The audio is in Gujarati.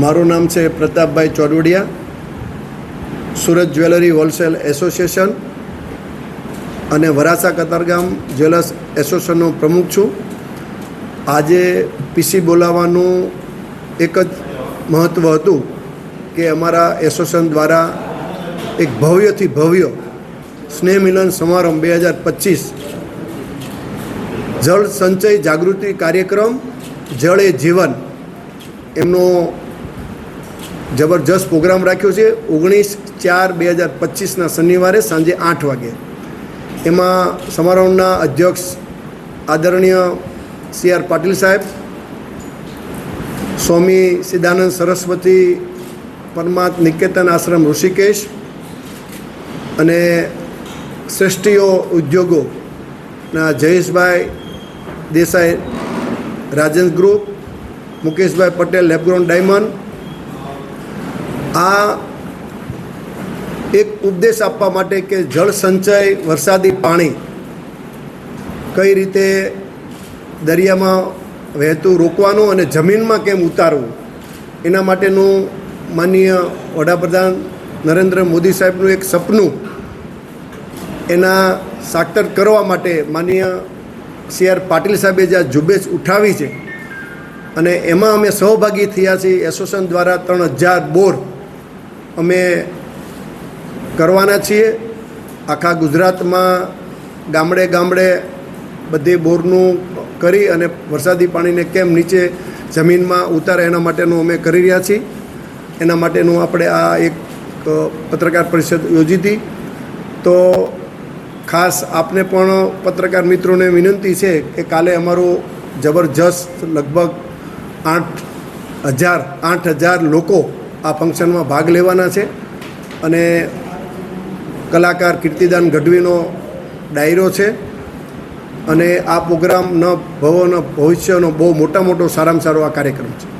મારું નામ છે Pratapbhai Chodvadiya Surat jewellery wholesale association અને વરાસા કતારગામ જ્વેલર્સ એસોસિએશનનો પ્રમુખ છું. આજે પીસી બોલાવવાનું એક જ મહત્ત્વ હતું કે અમારા એસોસિએશન દ્વારા એક ભવ્યથી ભવ્ય સ્નેહ મિલન સમારંભ બે હજાર પચીસ જળ સંચય જાગૃતિ કાર્યક્રમ, જળ એ જીવન એમનો જબરજસ્ત પ્રોગ્રામ રાખ્યો છે ઓગણીસ ચાર બે હજાર પચીસના શનિવારે સાંજે આઠ વાગે. એમાં સમારોહના અધ્યક્ષ આદરણીય સી આર પાટીલ સાહેબ, સ્વામી સિદ્ધાનંદ સરસ્વતી પરમાત્ નિકેતન આશ્રમ ઋષિકેશ અને શ્રેષ્ઠીઓ ઉદ્યોગોના Jayeshbhai Desai Rajesh group, Mukeshbhai Patel, lab grown diamond આ એક ઉપદેશ આપવા માટે કે જળ સંચય, વરસાદી પાણી કઈ રીતે દરિયામાં વહેતું રોકવાનું અને જમીનમાં કેમ ઉતારવું, એના માટેનું માનનીય વડાપ્રધાન નરેન્દ્ર મોદી સાહેબનું એક સપનું એના સાક્ષર કરવા માટે માનનીય સી આર પાટીલ સાહેબે જે આ ઝુંબેશ ઉઠાવી છે અને એમાં અમે સહભાગી થયા છીએ એસોસિએશન દ્વારા ત્રણ હજાર બોર અમે કરવાના છીએ. આખા ગુજરાતમાં ગામડે ગામડે બધી બોરનું કરી અને વરસાદી પાણીને કેમ નીચે જમીનમાં ઉતારે એના માટેનું અમે કરી રહ્યા છીએ. એના માટેનું આપણે આ એક પત્રકાર પરિષદ યોજી હતી. તો ખાસ આપને પણ પત્રકાર મિત્રોને વિનંતી છે કે કાલે અમારું જબરજસ્ત લગભગ આઠ હજાર આઠ હજાર લોકો આ ફંક્શનમાં ભાગ લેવાના છે અને કલાકાર કીર્તિદાન ગઢવીનો ડાયરો છે. અને આ પ્રોગ્રામ ન ભવો ભવિષ્યનો બહુ મોટા મોટો સારામાં સારો આ કાર્યક્રમ છે.